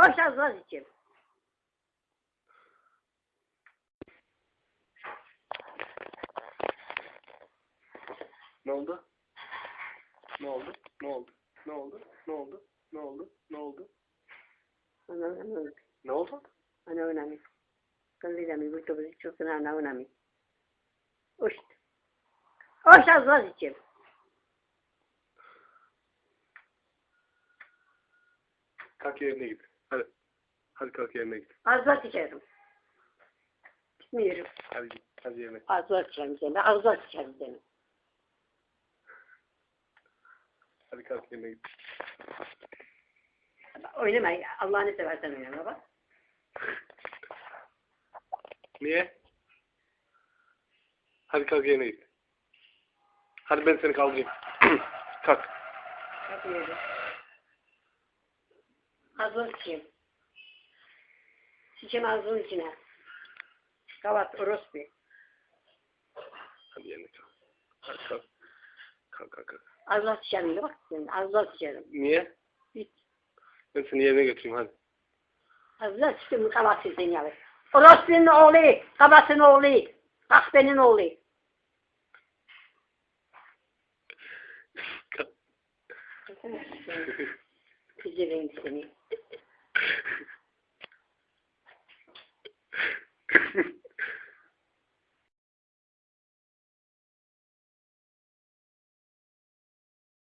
Hoş az için. Ne oldu? Ne oldu? Ne oldu? Ne oldu? Ne oldu? Ne oldu? Ne oldu? Ne oldu? Ana önemli. Kandila mi bu tabi çok ana önemli. Hoş. Hoş az için. Kalk yerine git. Hadi. Hadi kalk yerine git. Az içerim. Gitmiyorum. Hadi git. Hadi yerine. Az içerim seni. Az içerim seni. Hadi kalk yerine git. Oynama. Allah'ını seversen oynama baba. Niye? Hadi kalk yerine git. Hadi ben seni kaldırayım. kalk. Yapıyorum. Az içeyim. Sıçayım ağzının içine. Kavat, orospu. Hadi kalk. Hadi kalk. Kalk kalk kalk. Az içerim de bak. Az içerim. Niye? Git. Ben seni yerine götüreyim hadi. Az içtim kavat sizin yalı. Orospu'nun oğlu. Kavatın oğlu. Kahvenin oğlu. Kalk. Pigeling seni.